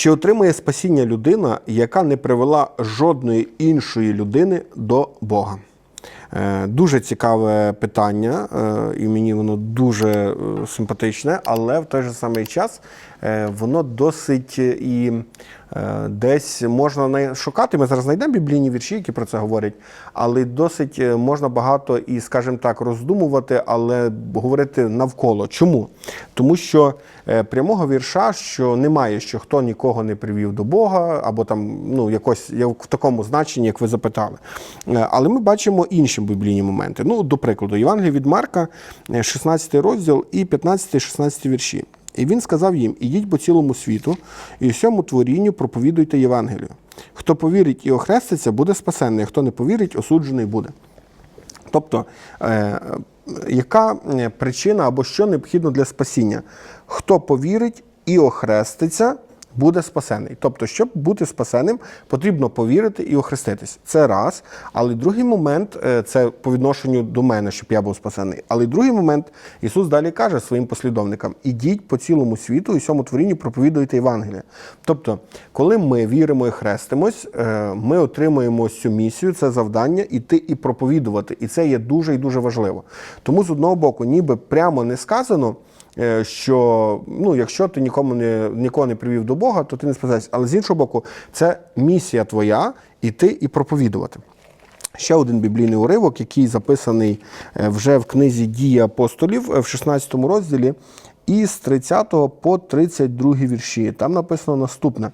Чи отримає спасіння людина, яка не привела жодної іншої людини до Бога? Е, Дуже цікаве питання, е, і мені воно дуже е, симпатичне, але в той же самий час воно досить і десь можна шукати. Ми зараз знайдемо біблійні вірші, які про це говорять, але досить е, можна багато і, скажімо так, роздумувати, але говорити навколо. Чому? Тому що е, прямого вірша, що немає, що хто нікого не привів до Бога, або там ну якось як в такому значенні, як ви запитали. Е, Але ми бачимо інші біблійні моменти. Ну, до прикладу, Євангелія від Марка, е, 16 розділ і 15-16 вірші. І він сказав їм: ідіть по цілому світу, і всьому творінню проповідуйте Євангелію. Хто повірить і охреститься, буде спасенний, хто не повірить, осуджений буде. Тобто, е, яка е, причина або що необхідно для спасіння? Хто повірить і охреститься, буде спасений. Тобто, щоб бути спасеним, потрібно повірити і охреститись. Це раз. Але другий момент е, це по відношенню до мене, щоб я був спасений. Але другий момент Ісус далі каже своїм послідовникам: ідіть по цілому світу і всьому творінню проповідуйте Євангеліє. Тобто, коли ми віримо і хрестимось, е, ми отримуємо цю місію, це завдання іти і проповідувати. І це є дуже і дуже важливо. Тому з одного боку, ніби прямо не сказано. Е, Що ну, якщо ти нікому не нікого не привів до Бога, то ти не спасаєшся. Але з іншого боку, це місія твоя іти і проповідувати. Ще один біблійний уривок, який записаний е, вже в книзі Дії апостолів е, в 16 розділі, із 30 по 32 вірші. Там написано наступне.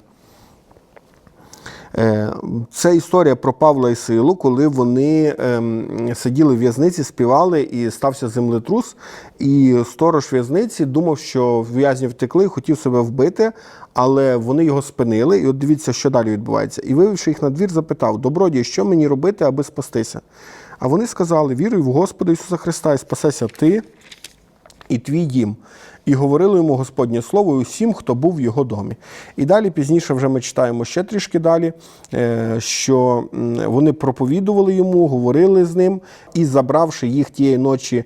Е, Це історія про Павла і Силу, коли вони ем, сиділи в в'язниці, співали і стався землетрус. І сторож в'язниці думав, що в'язні втекли, хотів себе вбити, але вони його спинили. І от дивіться, що далі відбувається. І вивівши їх на двір, запитав: Добродій, що мені робити, аби спастися? А вони сказали: Віруй в Господа Ісуса Христа і спасеся ти і твій дім. І говорили йому Господнє слово усім, хто був в його домі. І далі пізніше вже ми читаємо ще трішки далі, е, що вони проповідували йому, говорили з ним, і забравши їх тієї ночі.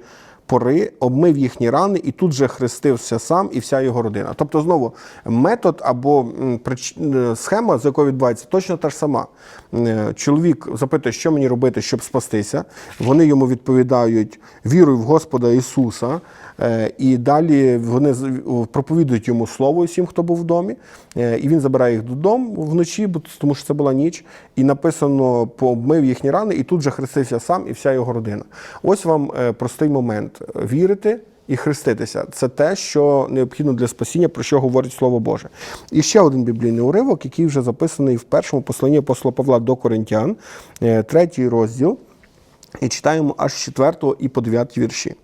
Пори обмив їхні рани і тут же хрестився сам і вся його родина. Тобто, знову метод або е, схема, з якою відбувається, точно та ж сама. Е, Чоловік запитує, що мені робити, щоб спастися. Вони йому відповідають: віруй в Господа Ісуса. Е, І далі вони проповідують йому слово всім, хто був в домі. Е, І він забирає їх додому вночі, тому що це була ніч. І написано, пообмив їхні рани, і тут же хрестився сам і вся його родина. Ось вам е, простий момент: вірити. І хреститися це те, що необхідно для спасіння, про що говорить Слово Боже. І ще один біблійний уривок, який вже записаний в першому посланні апостола Павла до Коринтян, третій розділ, і читаємо аж з 4 і по 9 вірші.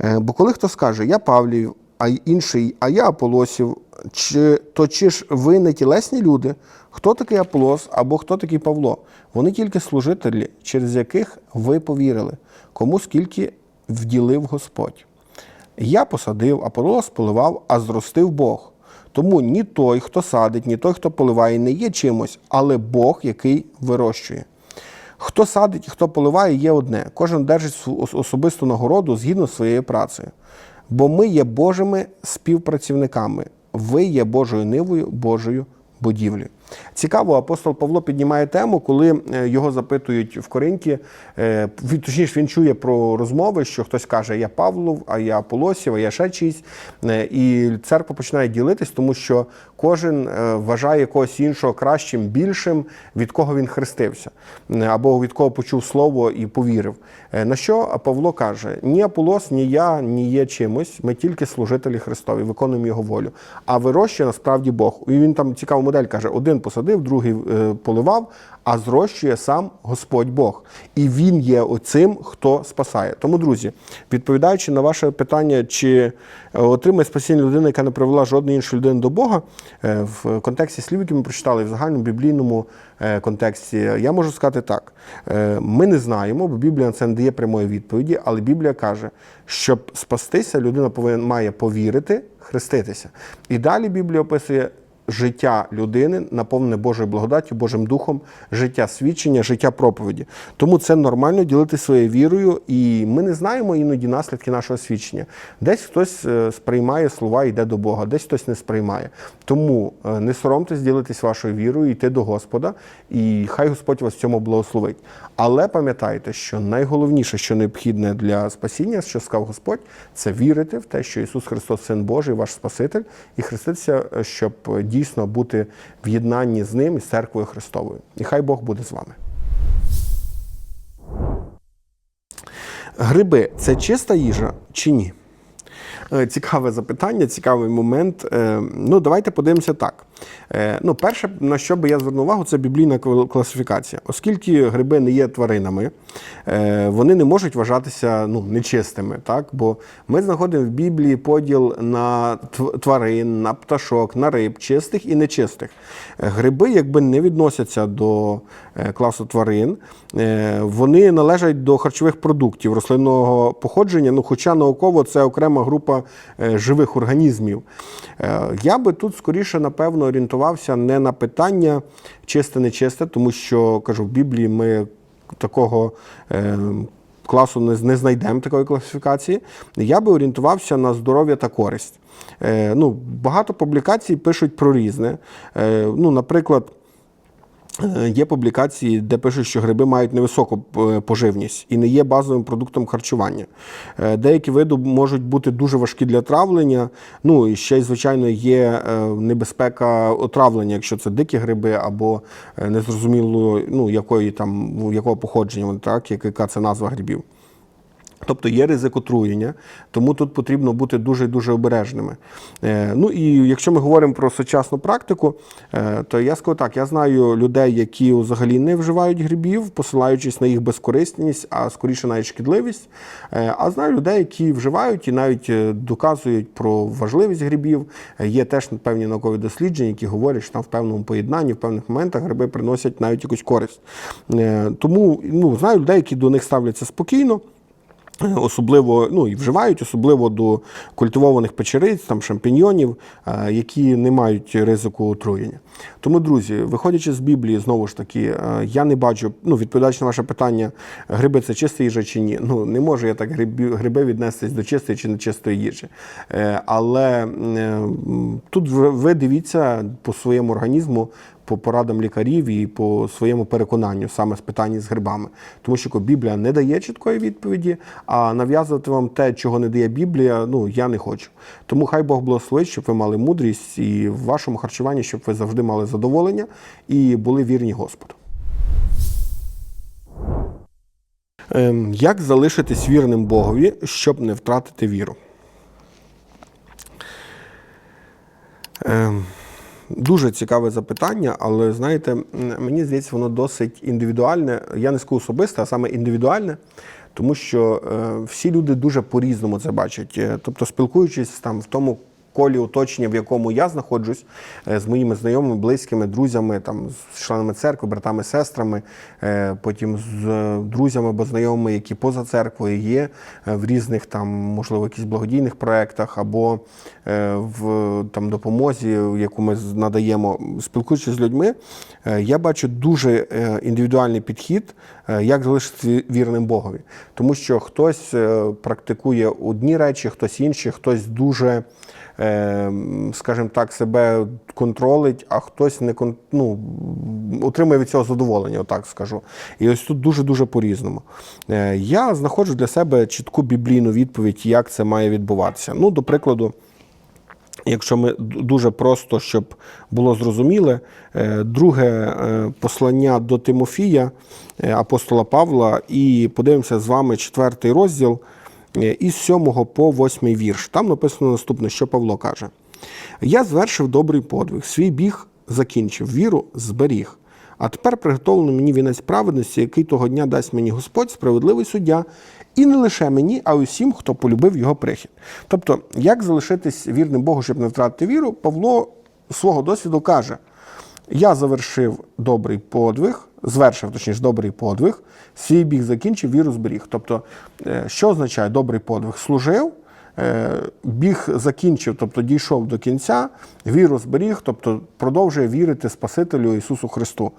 Е, Бо коли хто скаже, я Павлів, а інший, а я Аполосів, чи, то чи ж ви не тілесні люди? Хто такий Аполос або хто такий Павло? Вони тільки служителі, через яких ви повірили, кому скільки вділив Господь. Я посадив, Аполос поливав, а зростив Бог. Тому ні той, хто садить, ні той, хто поливає, не є чимось, але Бог, який вирощує. Хто садить і хто поливає, є одне. Кожен держить особисту нагороду згідно з своєю працею. Бо ми є Божими співпрацівниками. Ви є Божою нивою, Божою будівлею. Цікаво, апостол Павло піднімає тему, коли е, його запитують в Коринті. е, Точніше, він чує про розмови, що хтось каже, я Павлов, а я Аполосів, а я ще чийсь. Е, І церква починає ділитись, тому що кожен е, вважає когось іншого кращим, більшим, від кого він хрестився, або від кого почув слово і повірив. Е, На що Павло каже: ні Аполос, ні я, ні є чимось. Ми тільки служителі Христові, виконуємо його волю. А вирощує насправді Бог. І він там цікаву модель каже: один посадив, другий е, поливав, а зрощує сам Господь Бог. І він є оцим, хто спасає. Тому, друзі, відповідаючи на ваше питання, чи отримає спасіння людина, яка не привела жодної іншої людини до Бога, в контексті слів, які ми прочитали, в загальному біблійному е, контексті, я можу сказати так: Е, ми не знаємо, бо Біблія на це не дає прямої відповіді, але Біблія каже, щоб спастися, людина повинна має повірити, хреститися. І далі Біблія описує життя людини наповнене Божою благодаттю, Божим духом, життя свідчення, життя проповіді. Тому це нормально ділити своєю вірою, і ми не знаємо іноді наслідки нашого свідчення. Десь хтось е, сприймає слова йде до Бога, десь хтось не сприймає. Тому е, не соромтесь ділитись вашою вірою, йти до Господа, і хай Господь вас в цьому благословить. Але пам'ятайте, що найголовніше, що необхідне для спасіння, що сказав Господь, це вірити в те, що Ісус Христос, Син Божий, ваш Спаситель, і хреститися, е, щоб дійсно бути в єднанні з ним і з церквою Христовою. І хай Бог буде з вами. Гриби це чиста їжа чи ні? Е, Цікаве запитання, цікавий момент. Е, Ну, давайте подивимося так. Е, Ну, перше, на що би я звернув увагу, це біблійна класифікація. Оскільки гриби не є тваринами, вони не можуть вважатися ну, нечистими. Так? Бо ми знаходимо в Біблії поділ на тварин, на пташок, на риб, чистих і нечистих. Гриби, якби не відносяться до класу тварин, вони належать до харчових продуктів рослинного походження, ну, хоча науково це окрема група е, живих організмів. Е, Я би тут скоріше, напевно, орієнтувався не на питання чисте-нечисте, тому що кажу, в Біблії ми такого. е, Класу не, знайдемо такої класифікації. Я би орієнтувався на здоров'я та користь. Ну, багато публікацій пишуть про різне. Ну, наприклад, Є публікації, де пишуть, що гриби мають невисоку е, поживність і не є базовим продуктом харчування. Е, Деякі види можуть бути дуже важкі для травлення. Ну і ще й, звичайно, є е, небезпека отравлення, якщо це дикі гриби або е, незрозуміло, ну, якої там, якого походження так, яка це назва грибів. Тобто є ризик отруєння, тому тут потрібно бути дуже дуже обережними. Е, ну і якщо ми говоримо про сучасну практику, е, то я скажу так: я знаю людей, які взагалі не вживають грибів, посилаючись на їх безкорисність, а скоріше навіть шкідливість. Е, а знаю людей, які вживають і навіть е, доказують про важливість грибів. Е, Є теж певні наукові дослідження, які говорять, що там в певному поєднанні, в певних моментах гриби приносять навіть якусь користь. Е, Тому ну, знаю людей, які до них ставляться спокійно. Особливо ну і вживають, особливо до культивованих печериць, там шампіньйонів, е, які не мають ризику отруєння. Тому, друзі, виходячи з Біблії, знову ж таки, е, я не бачу, ну відповідаючи на ваше питання, гриби це чиста їжа чи ні. Ну не можу я так гриби, гриби віднестись до чистої чи нечистої їжі. Е, Але тут ви дивіться по своєму організму по порадам лікарів і по своєму переконанню саме з питання з грибами. Тому що Біблія не дає чіткої відповіді, а нав'язувати вам те, чого не дає Біблія, ну я не хочу. Тому хай Бог благословить, щоб ви мали мудрість і в вашому харчуванні, щоб ви завжди мали задоволення і були вірні Господу. Ем, Як залишитись вірним Богові, щоб не втратити віру? Дуже цікаве запитання, але знаєте, мені здається, воно досить індивідуальне. Я не скажу особисте, а саме індивідуальне, тому що е, всі люди дуже по-різному це бачать. Е, Тобто, спілкуючись там в тому колі оточення, в якому я знаходжусь, е, з моїми знайомими, близькими, друзями, там з членами церкви, братами, сестрами, е, потім з е, друзями або знайомими, які поза церквою є в різних там, можливо, якісь благодійних проєктах або в там допомозі, яку ми надаємо, спілкуючись з людьми, я бачу дуже індивідуальний підхід, як залишитися вірним Богові. Тому що хтось практикує одні речі, хтось інші, хтось дуже скажімо так, себе контролить, а хтось не ну, отримує від цього задоволення, отак скажу. І ось тут дуже-дуже по-різному. Е, Я знаходжу для себе чітку біблійну відповідь, як це має відбуватися. Ну, до прикладу. Якщо ми дуже просто, щоб було зрозуміле, е, друге е, послання до Тимофія, апостола Павла, і подивимося з вами четвертий розділ із 7 по 8 вірш. Там написано наступне, що Павло каже: Я звершив добрий подвиг, свій біг закінчив, віру зберіг. А тепер приготовлено мені вінець праведності, який того дня дасть мені Господь, справедливий суддя, і не лише мені, а й усім, хто полюбив його прихід. Тобто, як залишитись вірним Богу, щоб не втратити віру, Павло свого досвіду каже: я завершив добрий подвиг, звершив точніше добрий подвиг, свій біг закінчив, віру зберіг. Тобто, е, що означає добрий подвиг? Служив, біг закінчив, тобто дійшов до кінця, віру зберіг, тобто продовжує вірити Спасителю Ісусу Христу.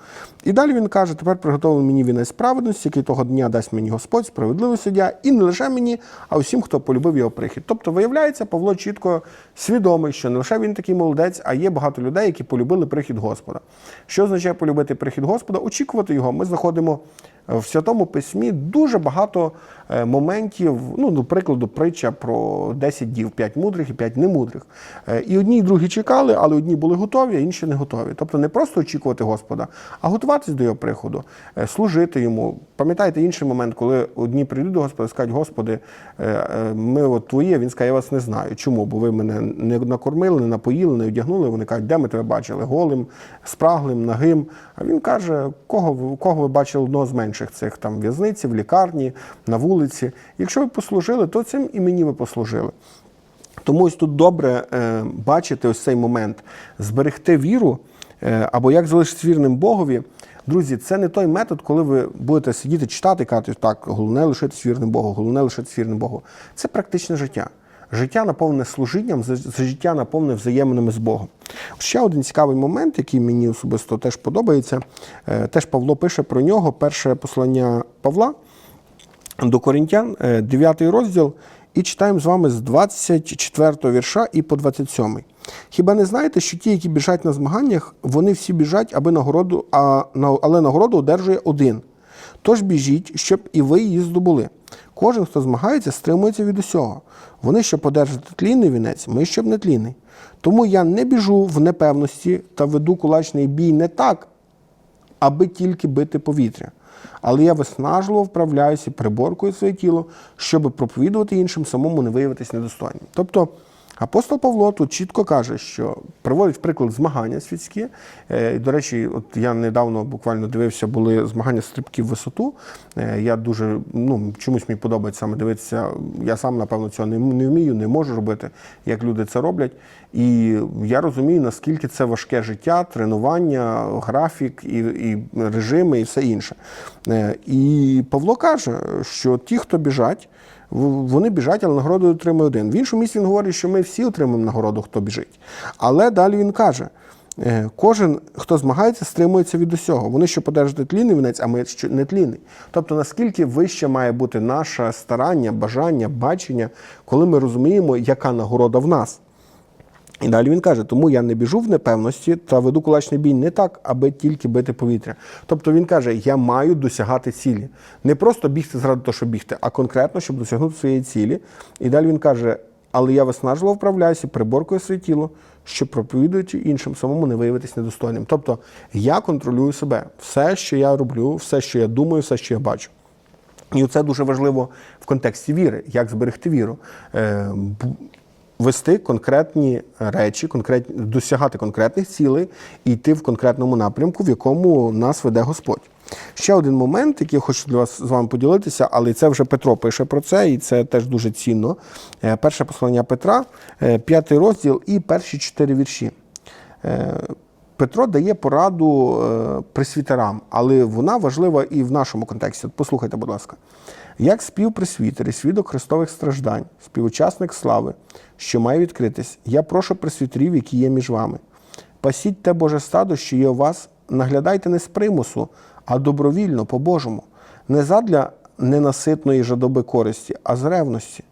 І далі він каже: тепер приготовив мені вінець справедності, який того дня дасть мені Господь, справедливий суддя, і не лише мені, а усім, хто полюбив його прихід. Тобто, виявляється, Павло чітко свідомий, що не лише він такий молодець, а є багато людей, які полюбили прихід Господа. Що означає полюбити прихід Господа? Очікувати його. Ми знаходимо в Святому Письмі дуже багато е, моментів, ну, до прикладу, притча про 10 дів, 5 мудрих і 5 немудрих. Е, І одні, і другі чекали, але одні були готові, а інші не готові. Тобто не просто очікувати Господа, а готуватись до його приходу, е, служити йому. Пам'ятаєте інший момент, коли одні прийдуть до Господа і скажуть, Господи, е, е, ми от твої, він скаже, я вас не знаю. Чому? Бо ви мене не накормили, не напоїли, не одягнули. Вони кажуть, де ми тебе бачили? Голим, спраглим, нагим. А він каже, кого, кого ви бачили одного з менших цих там в'язниці, в лікарні, на вулиці. Якщо ви послужили, то цим і мені ви послужили. Тому ось тут добре е, бачити ось цей момент, зберегти віру е, або як залишитися вірним Богові. Друзі, це не той метод, коли ви будете сидіти, читати казати, так, головне лишитись вірним Богу, головне лишитись вірним Богу. Це практичне життя. Життя наповнене служінням, життя наповнене взаєминами з Богом. Ще один цікавий момент, який мені особисто теж подобається. е, Теж Павло пише про нього. Перше послання Павла до Коринтян, 9 розділ, і читаємо з вами з 24 вірша і по 27. Хіба не знаєте, що ті, які біжать на змаганнях, вони всі біжать, аби нагороду, а, але нагороду одержує один. Тож біжіть, щоб і ви її здобули. Кожен, хто змагається, стримується від усього. Вони, щоб одержати тлінний вінець, ми щоб не тлінний. Тому я не біжу в непевності та веду кулачний бій не так, аби тільки бити повітря. Але я виснажливо вправляюся, приборкую своє тіло, щоб проповідувати іншим, самому не виявитись недостойним. Тобто апостол Павло тут чітко каже, що приводить в приклад змагання світські. Е, До речі, от я недавно буквально дивився, були змагання стрибків в висоту. Е, Я дуже ну, чомусь мені подобається саме дивитися. Я сам, напевно, цього не, не вмію, не можу робити, як люди це роблять. І я розумію, наскільки це важке життя, тренування, графік і, і режими, і все інше. Е, І Павло каже, що ті, хто біжать, вони біжать, але нагороду отримує один. В іншому місці він говорить, що ми всі отримаємо нагороду, хто біжить. Але далі він каже. е, Кожен, хто змагається, стримується від усього. Вони що подержати тлінний вінець, а ми не тлінний. Тобто, наскільки вище має бути наше старання, бажання, бачення, коли ми розуміємо, яка нагорода в нас. І далі він каже: тому я не біжу в непевності та веду кулачний бій не так, аби тільки бити повітря. Тобто він каже: я маю досягати цілі. Не просто бігти заради того, щоб бігти, а конкретно, щоб досягнути своєї цілі. І далі він каже: але я виснажливо вправляюся, приборкую своє тіло, щоб проповідуючи іншим, самому не виявитись недостойним. Тобто я контролюю себе. Все, що я роблю, все, що я думаю, все, що я бачу. І це дуже важливо в контексті віри, як зберегти віру. Вести конкретні речі, конкретні, досягати конкретних цілей і йти в конкретному напрямку, в якому нас веде Господь. Ще один момент, який я хочу для вас з вами поділитися, але це вже Петро пише про це, і це теж дуже цінно. Е, Перше послання Петра, е, п'ятий розділ і перші чотири вірші. Е, Петро дає пораду пресвітерам, але вона важлива і в нашому контексті. Послухайте, будь ласка. Як співпресвітер і свідок Христових страждань, співучасник слави, що має відкритись, я прошу пресвітерів, які є між вами. Пасіть те Боже стадо, що є у вас, наглядайте не з примусу, а добровільно, по-божому, не задля ненаситної жадоби користі, а з ревності.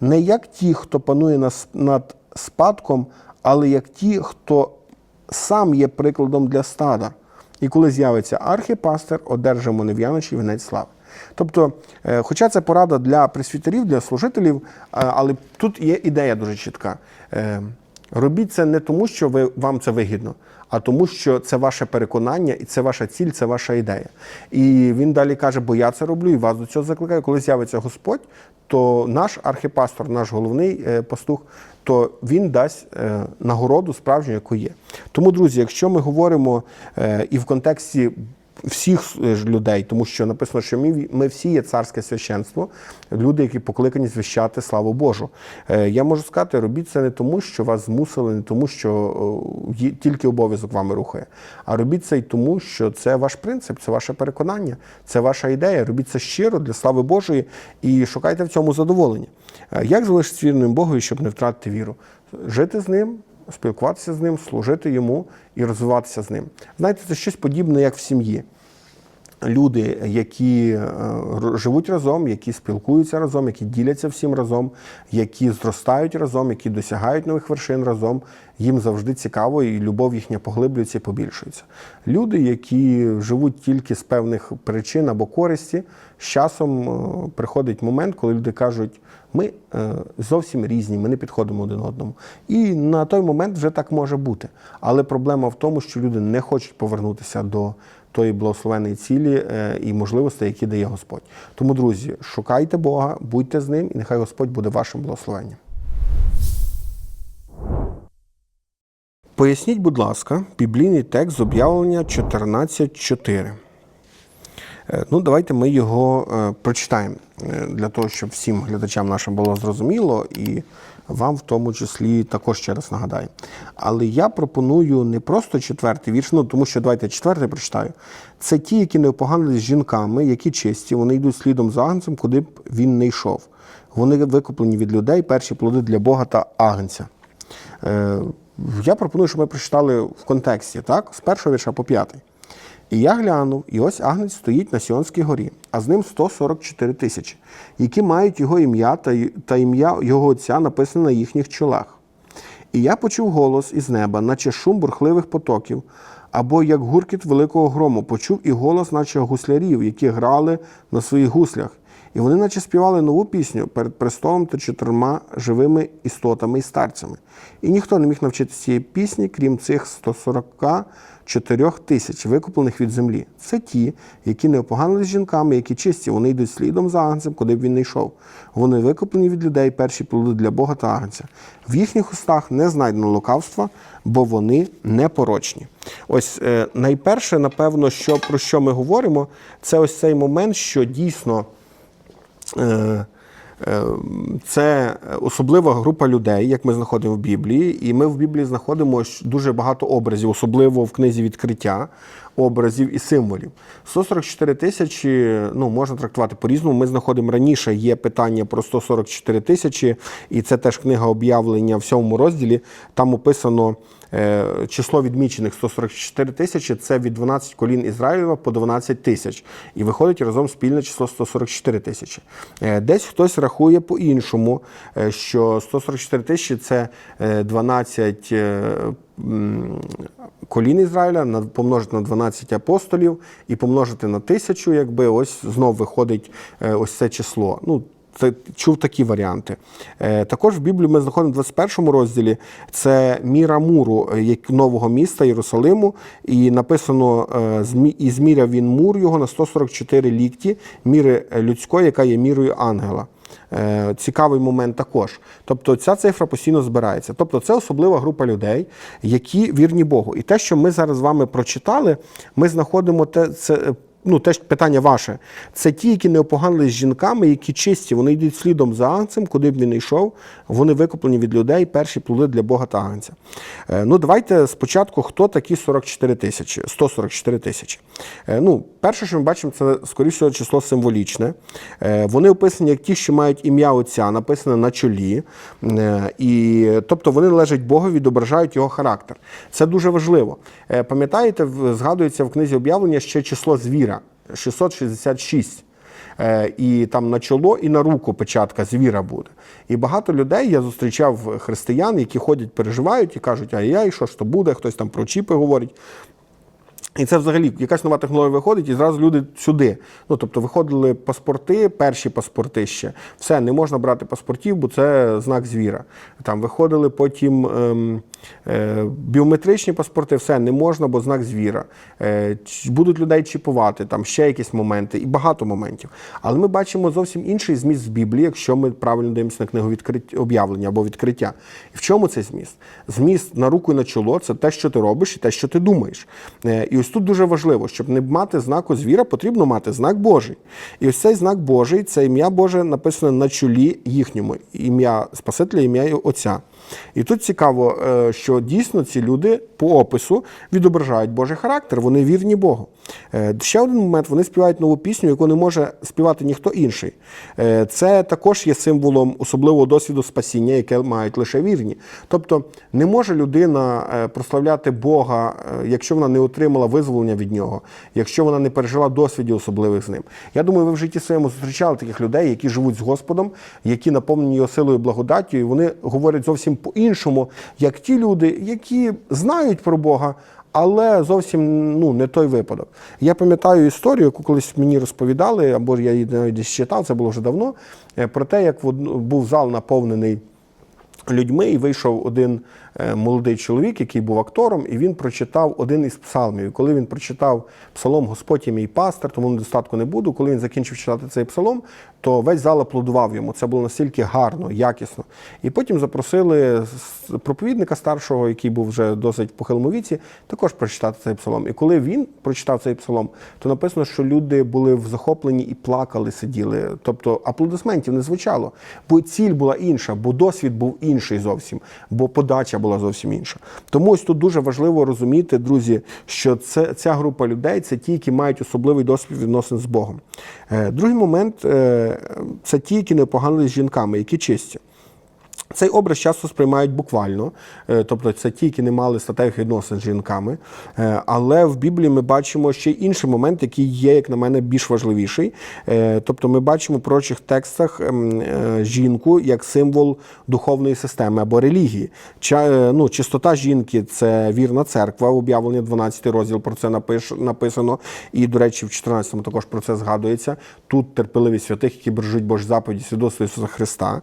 Не як ті, хто панує над спадком, але як ті, хто сам є прикладом для стада. І коли з'явиться архіпастер, одержимо нев'яночий вінець слави. Тобто, е, хоча це порада для пресвітерів, для служителів, е, але тут є ідея дуже чітка. Е, Робіть це не тому, що ви, вам це вигідно, а тому, що це ваше переконання, і це ваша ціль, це ваша ідея. І він далі каже: бо я це роблю і вас до цього закликаю. Коли з'явиться Господь, то наш архіпастор, наш головний пастух, то він дасть нагороду справжню, яку є. Тому, друзі, якщо ми говоримо і в контексті всіх е, людей, тому що написано, що ми, ми всі є царське священство, люди, які покликані звіщати славу Божу. Е, Я можу сказати, робіть це не тому, що вас змусили, не тому, що тільки обов'язок вами рухає, а робіть це й тому, що це ваш принцип, це ваше переконання, це ваша ідея. Робіть це щиро для слави Божої і шукайте в цьому задоволення. Е, Як залишитися вірним Богові, щоб не втратити віру? Жити з ним, спілкуватися з ним, служити йому і розвиватися з ним. Знаєте, це щось подібне, як в сім'ї. Люди, які е, живуть разом, які спілкуються разом, які діляться всім разом, які зростають разом, які досягають нових вершин разом, їм завжди цікаво, і любов їхня поглиблюється і побільшується. Люди, які живуть тільки з певних причин або користі, з часом е, приходить момент, коли люди кажуть, ми е, зовсім різні, ми не підходимо один одному. І на той момент вже так може бути. Але проблема в тому, що люди не хочуть повернутися до тої благословеної цілі е, і можливостей, які дає Господь. Тому, друзі, шукайте Бога, будьте з ним, і нехай Господь буде вашим благословенням. Поясніть, будь ласка, біблійний текст з об'явлення 14.4. Е, Ну, давайте ми його е, прочитаємо для того, щоб всім глядачам нашим було зрозуміло, і вам в тому числі також ще раз нагадаю. Але я пропоную не просто четвертий вірш, ну тому що давайте четвертий прочитаю. Це ті, які не опоганились з жінками, які чисті, вони йдуть слідом за агнцем, куди б він не йшов. Вони викуплені від людей, перші плоди для Бога та агнця. Е, Я пропоную, щоб ми прочитали в контексті, так? З першого вірша по п'ятий. І я глянув, і ось агнець стоїть на Сіонській горі, а з ним 144 тисячі, які мають його ім'я та, та ім'я його отця написане на їхніх чолах. І я почув голос із неба, наче шум бурхливих потоків, або як гуркіт великого грому, почув і голос, наче гуслярів, які грали на своїх гуслях. І вони наче співали нову пісню перед престолом та чотирма живими істотами і старцями. І ніхто не міг навчити цієї пісні, крім цих 144 тисяч, викуплених від землі. Це ті, які не опоганились з жінками, які чисті, вони йдуть слідом за агнцем, куди б він не йшов. Вони викуплені від людей перші плоди для Бога та агнця. В їхніх устах не знайдено лукавства, бо вони непорочні. Ось е, найперше, напевно, що про що ми говоримо, це ось цей момент, що дійсно. Е, е, Це особлива група людей, як ми знаходимо в Біблії, і ми в Біблії знаходимо дуже багато образів, особливо в книзі відкриття образів і символів. 144 тисячі ну, можна трактувати по-різному. Ми знаходимо раніше є питання про 144 тисячі, і це теж книга об'явлення в сьомому розділі. Там описано е, число відмічених 144 тисячі це від 12 колін Ізраїлева по 12 тисяч. І виходить разом спільне число 144 тисячі. Е, Десь хтось рахує по-іншому, е, що 144 тисячі це е, 12 е, м, колін Ізраїля на- помножити на 12 апостолів і помножити на тисячу, якби ось знов виходить е, ось це число. Ну, це чув такі варіанти. Е, також в Біблії ми знаходимо в 21 розділі це міра муру е, як нового міста Єрусалиму, і написано: і зміряв він мур його на 144 лікті, міри людської, яка є мірою ангела. Е, Цікавий момент також. Тобто ця цифра постійно збирається. Тобто це особлива група людей, які вірні Богу. І те, що ми зараз з вами прочитали, ми знаходимо те, це. Ну, теж питання ваше. Це ті, які не опоганились з жінками, які чисті, вони йдуть слідом за агнцем, куди б він не йшов, вони викуплені від людей, перші плоди для Бога та агнця. Е, Ну, давайте спочатку, хто такі 44 тисячі, 144 тисячі. Е, Ну, перше, що ми бачимо, це, скоріше число символічне. Е, Вони описані як ті, що мають ім'я Отця, написане на чолі. І, тобто вони належать Богу, відображають його характер. Це дуже важливо. Пам'ятаєте, згадується в книзі об'явлення ще число звіра 666. Е, І там на чоло і на руку печатка звіра буде. І багато людей я зустрічав християн, які ходять, переживають і кажуть, ай-яй, що ж то буде, хтось там про чіпи говорить. І це взагалі якась нова технологія виходить, і зразу люди сюди. Ну тобто виходили паспорти, перші паспорти ще. Все, не можна брати паспортів, бо це знак звіра. Там виходили потім ем, е, біометричні паспорти, все не можна, бо знак звіра. Е, будуть людей чіпувати, там ще якісь моменти, і багато моментів. Але ми бачимо зовсім інший зміст в Біблії, якщо ми правильно дивимося на книгу відкриття об'явлення або відкриття. І в чому цей зміст? Зміст на руку і на чоло це те, що ти робиш, і те, що ти думаєш. Е, І ось тут дуже важливо, щоб не мати знаку звіра, потрібно мати знак Божий. І ось цей знак Божий, це ім'я Боже написане на чолі їхньому, ім'я Спасителя, ім'я Отця. І тут цікаво, е, що дійсно ці люди по опису відображають Божий характер, вони вірні Богу. Е, Ще один момент, вони співають нову пісню, яку не може співати ніхто інший. Е, Це також є символом особливого досвіду спасіння, яке мають лише вірні. Тобто не може людина прославляти Бога, якщо вона не отримала визволення від нього, якщо вона не пережила досвідів особливих з ним. Я думаю, ви в житті своєму зустрічали таких людей, які живуть з Господом, які наповнені його силою і благодаттю, і вони говорять зовсім по-іншому, як ті люди, які знають про Бога. Але зовсім ну не той випадок. Я пам'ятаю історію, яку колись мені розповідали, або я її навіть десь читав, це було вже давно. е, Про те, як був зал наповнений людьми, і вийшов один молодий чоловік, який був актором, і він прочитав один із псалмів. Коли він прочитав псалом Господь є мій пастир, тому недостатку не буду. Коли він закінчив читати цей псалом, то весь зал аплодував йому. Це було настільки гарно, якісно. І потім запросили проповідника старшого, який був вже досить похилому віці, також прочитати цей псалом. І коли він прочитав цей псалом, то написано, що люди були в захопленні і плакали, сиділи. Тобто аплодисментів не звучало, бо ціль була інша, бо досвід був інший зовсім, бо подача була зовсім інша. Тому ось тут дуже важливо розуміти, друзі, що це ця група людей це ті, які мають особливий досвід відносин з Богом. Е, Другий момент е, це ті, які не поганили з жінками, які чисті. Цей образ часто сприймають буквально, е, тобто це ті, які не мали статевих відносин з жінками. Е, Але в Біблії ми бачимо ще інший момент, який є, як на мене, більш важливіший. Е, Тобто ми бачимо в прочих текстах ем, жінку як символ духовної системи або релігії. Ну, Чистота жінки це вірна церква, об'явлення 12 розділ про це написано. І, до речі, в 14-му також про це згадується. Тут терпеливість святих, які бережуть Божі заповіді свідоцтво Ісуса Христа.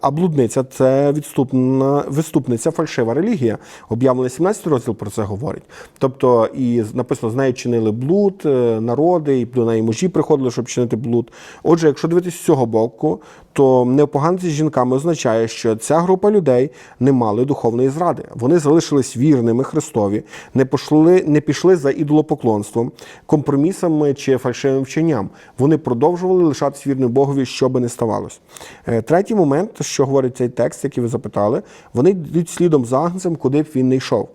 А блудниця це відступна виступниця, фальшива релігія. Об'явлення 17 розділ про це говорить. Тобто, і написано, з нею чинили блуд, е, народи, і до неї мужі приходили, щоб чинити блуд. Отже, якщо дивитися з цього боку, то непоганці з жінками означає, що ця група людей не мали духовної зради. Вони залишились вірними Христові, не пішли, не пішли за ідолопоклонством, компромісами чи фальшивим вченням. Вони продовжували лишатись вірним Богові, що би не ставалось. Е, Третій момент, що говорить цей текст, який ви запитали, вони йдуть слідом за агнцем, куди б він не йшов.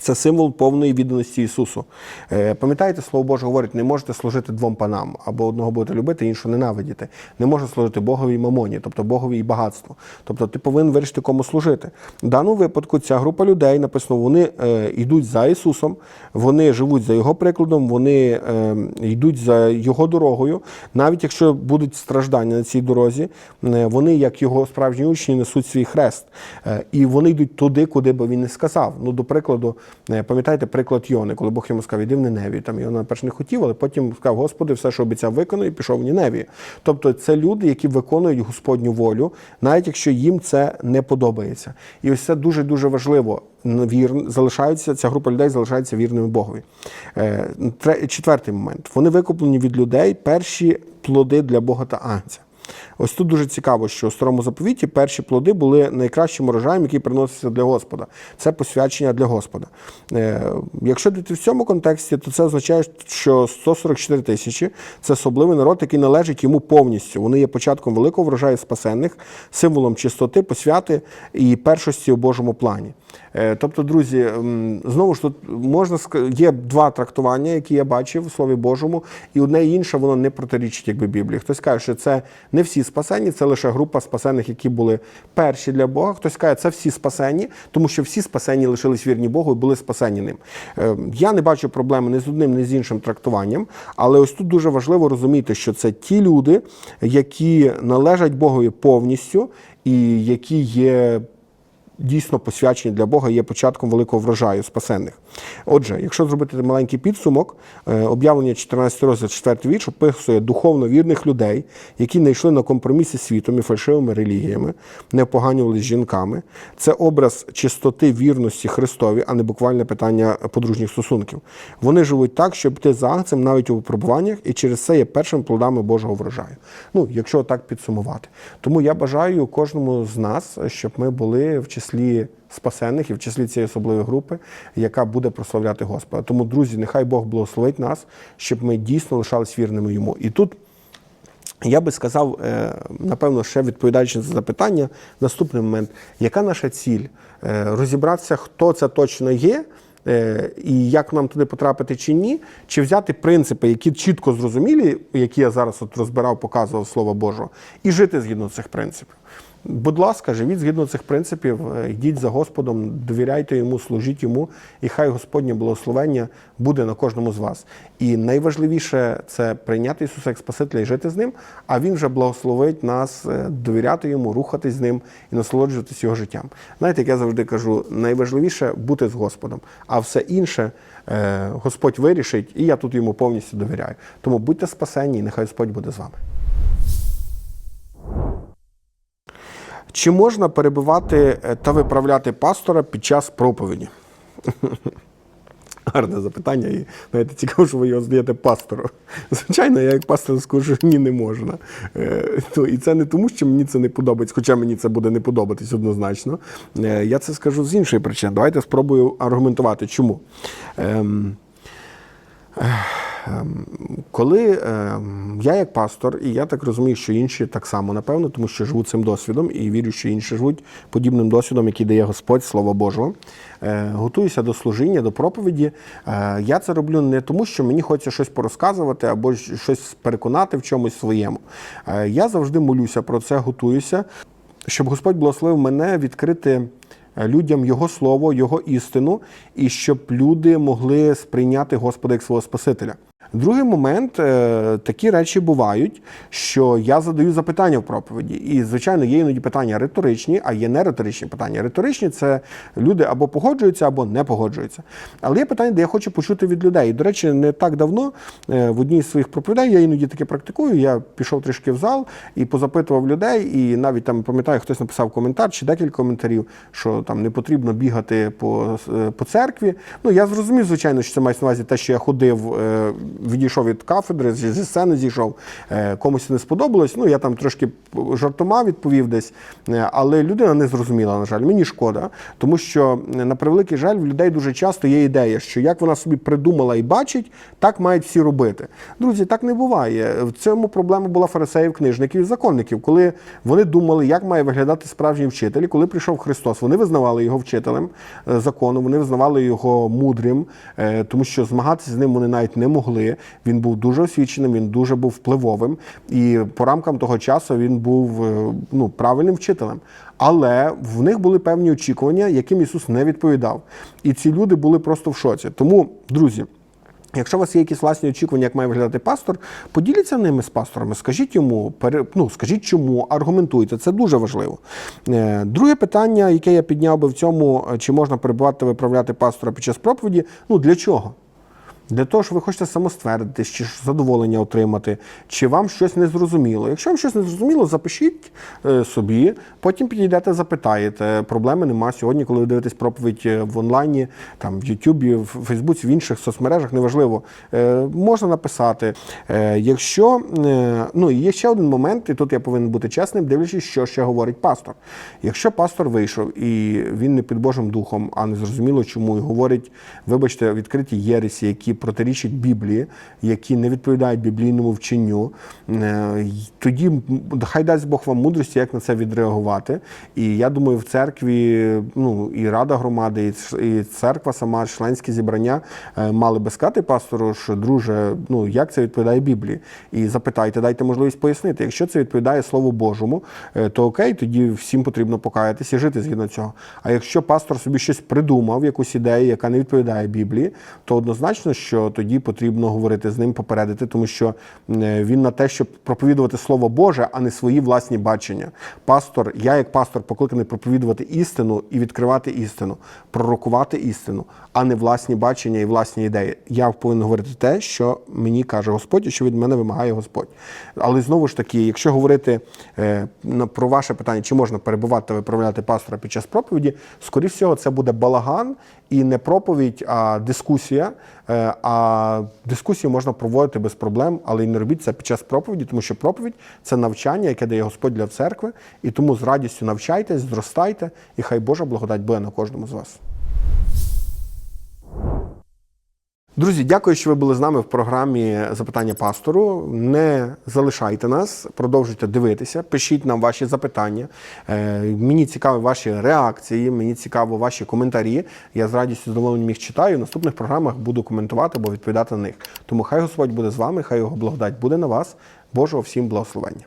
Це символ повної відданості Ісусу. Е, Пам'ятаєте, Слово Боже говорить, не можете служити двом панам, або одного будете любити, іншого ненавидіти. Не може служити Богові і мамоні, тобто Богові і багатству. Тобто ти повинен вирішити, кому служити. В даному випадку ця група людей написано, вони е, йдуть за Ісусом, вони живуть за Його прикладом, вони е, йдуть за Його дорогою. Навіть якщо будуть страждання на цій дорозі, вони, як його справжні учні, несуть свій хрест. І вони йдуть туди, куди би він не сказав. Ну, до прикладу, пам'ятаєте приклад Йони, коли Бог йому сказав, іди в Ниневію. Там Йона перш не хотів, але потім сказав, Господи, все, що обіцяв, виконую, і пішов в Ніневію. Тобто це люди, які виконують Господню волю, навіть якщо їм це не подобається. І ось це дуже дуже важливо. Вір, залишаються, ця група людей залишається вірними Богові. Е, Четвертий момент. Вони викуплені від людей перші плоди для Бога та Агнця. Ось тут дуже цікаво, що у старому заповіті перші плоди були найкращим урожаєм, який приносився для Господа. Це посвячення для Господа. Е, якщо дити в цьому контексті, то це означає, що 144 тисячі це особливий народ, який належить йому повністю. Вони є початком великого врожаю спасенних, символом чистоти, посвяти і першості у Божому плані. Е, Тобто, друзі, знову ж тут можна є два трактування, які я бачив у Слові Божому, і одне і інше воно не протирічить якби Біблії. Хтось каже, що це не всі спасені, це лише група спасених, які були перші для Бога. Хтось каже, це всі спасені, тому що всі спасені лишились вірні Богу і були спасені ним. Е, Я не бачу проблеми ні з одним, ні з іншим трактуванням, але ось тут дуже важливо розуміти, що це ті люди, які належать Богові повністю і які є дійсно посвячені для Бога є початком великого врожаю спасенних. Отже, якщо зробити маленький підсумок, е, об'явлення 14 розділ 4 вірш описує духовно вірних людей, які не йшли на компроміси світом і фальшивими релігіями, не поганювали з жінками. Це образ чистоти вірності Христові, а не буквальне питання подружніх стосунків. Вони живуть так, щоб йти за агнцем навіть у випробуваннях, і через це є першими плодами Божого врожаю. Ну, якщо так підсумувати. Тому я бажаю кожному з нас, щоб ми були в числі спасенних і в числі цієї особливої групи, яка буде прославляти Господа. Тому, друзі, нехай Бог благословить нас, щоб ми дійсно лишались вірними йому. І тут. Я би сказав, е, напевно, ще відповідаючи на запитання, наступний момент, яка наша ціль? Е, Розібратися, хто це точно є, е, і як нам туди потрапити чи ні, чи взяти принципи, які чітко зрозумілі, які я зараз от розбирав, показував Слово Божого, і жити згідно цих принципів. Будь ласка, живіть згідно цих принципів, е, йдіть за Господом, довіряйте йому, служіть йому, і хай Господнє благословення буде на кожному з вас. І найважливіше це прийняти Ісуса як Спасителя і жити з ним, а Він вже благословить нас е, довіряти йому, рухатись з ним і насолоджуватись його життям. Знаєте, як я завжди кажу, найважливіше бути з Господом, а все інше е, Господь вирішить, і я тут йому повністю довіряю. Тому будьте спасені, і нехай Господь буде з вами. Чи можна перебивати е, та виправляти пастора під час проповіді? Гарне запитання, і знаєте, цікаво, що ви його задаєте пастору. Звичайно, я як пастор скажу, що ні, не можна. Е, і це не тому, що мені це не подобається, хоча мені це буде не подобатись однозначно. Е, я це скажу з іншої причини. Давайте спробую аргументувати, чому. Ем, Коли ем, я як пастор, і я так розумію, що інші так само, напевно, тому що живуть цим досвідом і вірю, що інші живуть подібним досвідом, який дає Господь, Слово Божого, е, готуюся до служіння, до проповіді. Е, Я це роблю не тому, що мені хочеться щось порозказувати або щось переконати в чомусь своєму. Е, Я завжди молюся про це, готуюся, щоб Господь благословив мене відкрити людям Його слово, Його істину, і щоб люди могли сприйняти Господа як свого Спасителя. Другий момент, е, такі речі бувають, що я задаю запитання в проповіді. І, звичайно, є іноді питання риторичні, а є не риторичні питання. Риторичні це люди або погоджуються, або не погоджуються. Але є питання, де я хочу почути від людей. І, до речі, не так давно е, в одній з своїх проповідей я іноді таке практикую. Я пішов трішки в зал і позапитував людей, і навіть там пам'ятаю, хтось написав коментар чи декілька коментарів, що там не потрібно бігати по, е, по церкві. Ну я зрозумів, звичайно, що це мається на увазі те, що я ходив, відійшов від кафедри, зі сцени зійшов. Е, Комусь не сподобалось. Ну я там трошки жартома відповів десь, Е, але людина не зрозуміла, на жаль. Мені шкода, тому що е, на превеликий жаль, в людей дуже часто є ідея, що як вона собі придумала і бачить, так мають всі робити. Друзі, так не буває. В цьому проблема була фарисеїв, книжників і законників, коли вони думали, як має виглядати справжній вчитель. Коли прийшов Христос, вони визнавали його вчителем закону, вони визнавали його мудрим, тому що змагатися з ним вони навіть не могли. Він був дуже освіченим, він дуже був впливовим, і по рамкам того часу він був е, ну, правильним вчителем. Але в них були певні очікування, яким Ісус не відповідав. І ці люди були просто в шоці. Тому, друзі. Якщо у вас є якісь власні очікування, як має виглядати пастор, поділіться ними з пасторами, скажіть йому, ну, скажіть чому, аргументуйте, це дуже важливо. Е, Друге питання, яке я підняв би в цьому, е, чи можна перебувати виправляти пастора під час проповіді, ну для чого? Для того, що ви хочете самоствердитись, чи задоволення отримати, чи вам щось не зрозуміло. Якщо вам щось не зрозуміло, запишіть е, собі, потім підійдете, запитаєте. Проблеми нема сьогодні, коли ви дивитесь проповідь е, в онлайні, там в Ютубі, в Фейсбуці, в інших соцмережах, неважливо. Е, можна написати. Якщо ну є ще один момент, і тут я повинен бути чесним, дивлячись, що ще говорить пастор. Якщо пастор вийшов і він не під Божим духом, а не зрозуміло чому, і говорить, вибачте, відкриті єресі, які протирічать Біблії, які не відповідають біблійному вченню, е, тоді хай дасть Бог вам мудрості, як на це відреагувати. І я думаю, в церкві ну і рада громади, і церква сама, членські зібрання е, мали би сказати пастору, що друже, ну як це відповідає Біблії? І запитайте, дайте можливість пояснити. Якщо це відповідає Слову Божому, е, то окей, тоді всім потрібно покаятися і жити згідно цього. А якщо пастор собі щось придумав, якусь ідею, яка не відповідає Біблії, то однозначно, що тоді потрібно говорити з ним, попередити, тому що е, він на те, щоб проповідувати Слово Боже, а не свої власні бачення. Пастор, я як пастор покликаний проповідувати істину і відкривати істину, пророкувати істину, а не власні бачення і власні ідеї. Я повинен говорити те, що мені каже Господь, і що від мене вимагає Господь. Але знову ж таки, якщо говорити е, про ваше питання, чи можна перебувати та виправляти пастора під час проповіді, скоріш всього, це буде балаган і не проповідь, а дискусія. А дискусії можна проводити без проблем, але і не робіть це під час проповіді, тому що проповідь це навчання, яке дає Господь для церкви. І тому з радістю навчайтесь, зростайте, і хай Божа благодать буде на кожному з вас. Друзі, дякую, що ви були з нами в програмі Запитання пастору. Не залишайте нас, продовжуйте дивитися, пишіть нам ваші запитання. Е, Мені цікаві ваші реакції, мені цікаво ваші коментарі. Я з радістю задоволенням їх читаю. В наступних програмах буду коментувати або відповідати на них. Тому хай Господь буде з вами, хай його благодать буде на вас. Божого всім благословення.